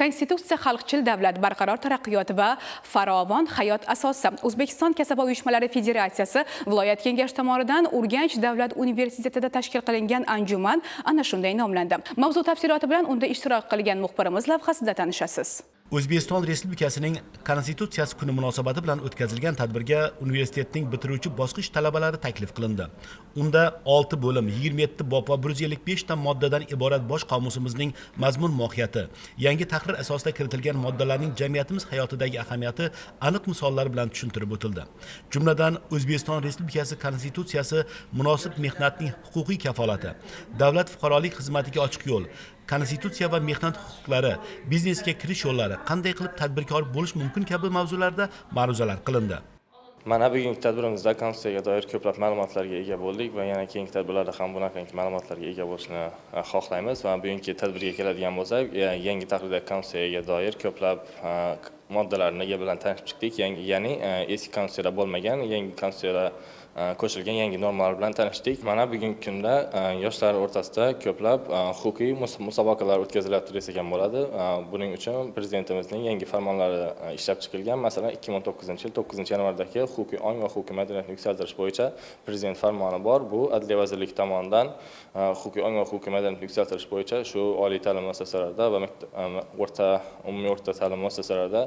konstitutsiya xalqchil davlat barqaror taraqqiyot va farovon hayot asosi. O'zbekiston kasaba uyushmalari federatsiyasi viloyat kengashi tomonidan urganch davlat universitetida tashkil qilingan anjuman ana shunday nomlandi. Mavzu tafsiloti bilan unda ishtirok qilgan muxbirimiz lavhasida tanishasiz. O'zbekiston respublikasining konstitutsiyasi kuni munosabati bilan o'tkazilgan tadbirga universitetning bitiruvchi bosqich talabalari taklif qilindi. Unda 6 bo'lim 27 bob va 155 ta moddadan iborat bosh qomusimizning mazmun mohiyati yangi tahrir asosida kiritilgan moddalarning jamiyatimiz hayotidagi ahamiyati aniq misollar bilan tushuntirib o'tildi. Jumladan o'zbekiston respublikasi konstitutsiyasi munosib mehnatning huquqiy kafolati davlat fuqarolik xizmatiga ochiq yo'l konstitutsiya va mehnat huquqlari biznesga kirish yo'llari qanday qilib tadbirkor bo'lish mumkin kabi mavzularda ma'ruzalar qilindi. Mana bugungi tadbirimizda konstitutsiyaga doir ko'plab ma'lumotlarga ega bo'ldik va yana keyingi tadbirlarda ham bunaqangi ma'lumotlarga ega bo'lishni e, xohlaymiz va bugungi tadbirga keladigan bo'lsak e, yangi tahrirda konstitutsiyaga doir ko'plab e, moddalarni moddalarni bilan tanishib chiqdik. Ya'ni eski konstitutsiyada bo'lmagan yangi konstitutsiyada Э, qo'shilgan yangi normalar bilan tanishdik. Mana bugungi kunda e, yoshlar o'rtasida ko'plab e, huquqiy musobaqalar o'tkazilyapti desak ham bo'ladi. E, buning uchun prezidentimizning yangi farmonlari ishlab chiqilgan. Masalan ikki ming to'qqizinchi yil to'qqizinchi yanvardagi huquqiy ong va huquqiy madaniyatni yuksaltirish bo'yicha prezident farmoni bor. Bu adliya vazirligi tomonidan huquqiy ong va huquqiy madaniyatni yuksaltirish bo'yicha shu oliy ta'lim muassasalarida va maktab- o'rta umumiy o'rta ta'lim muassasalarida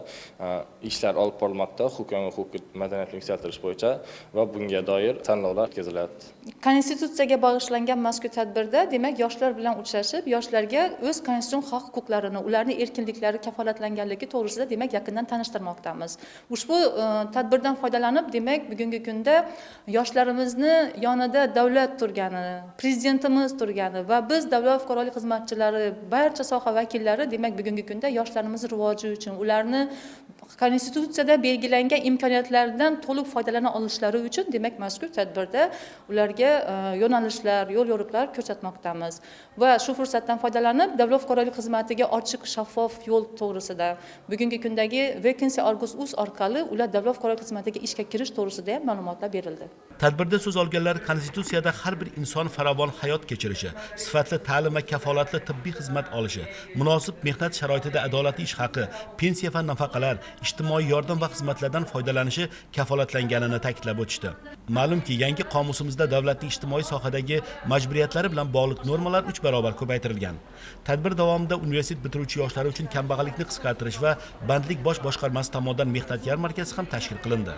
ishlar olib borilmoqda. Huquqiy ong va huquqiy madaniyatni yuksaltirish bo'yicha va bunga doir tanlovlar o'tkazilyapti konstitutsiyaga bag'ishlangan mazkur tadbirda demak yoshlar bilan uchrashib yoshlarga o'z konstitutsion haq huquqlarini ularni erkinliklari kafolatlanganligi to'g'risida demak yaqindan tanishtirmoqdamiz. Ushbu e, tadbirdan foydalanib demak bugungi kunda yoshlarimizni yonida davlat turgani prezidentimiz turgani va biz davlat fuqarolik xizmatchilari barcha soha vakillari demak bugungi kunda yoshlarimiz rivoji uchun ularni konstitutsiyada belgilangan imkoniyatlardan to'liq foydalana olishlari uchun demak mazkur tadbirda ularga e, yo'nalishlar yo'l yo'riqlar ko'rsatmoqdamiz. Va shu fursatdan foydalanib davlat fuqarolik xizmatiga ochiq shaffof yo'l to'g'risida bugungi kundagi vacancy argus uz orqali ular davlat fuqarolik xizmatiga ishga kirish to'g'risida ham ma'lumotlar berildi. Tadbirda so'z olganlar konstitutsiyada har bir inson farovon hayot kechirishi sifatli ta'lim va kafolatli tibbiy xizmat olishi munosib mehnat sharoitida adolatli ish haqi pensiya va nafaqalar ijtimoiy yordam va xizmatlardan foydalanishi kafolatlanganini ta'kidlab o'tishdi. Ma'lumki yangi qomusimizda davlatning ijtimoiy sohadagi majburiyatlari bilan bog'liq normalar uch barobar ko'paytirilgan. Tadbir davomida universitet bitiruvchi yoshlari uchun kambag'allikni qisqartirish va bandlik bosh boshqarmasi tomonidan mehnat yarmarkasi ham tashkil qilindi.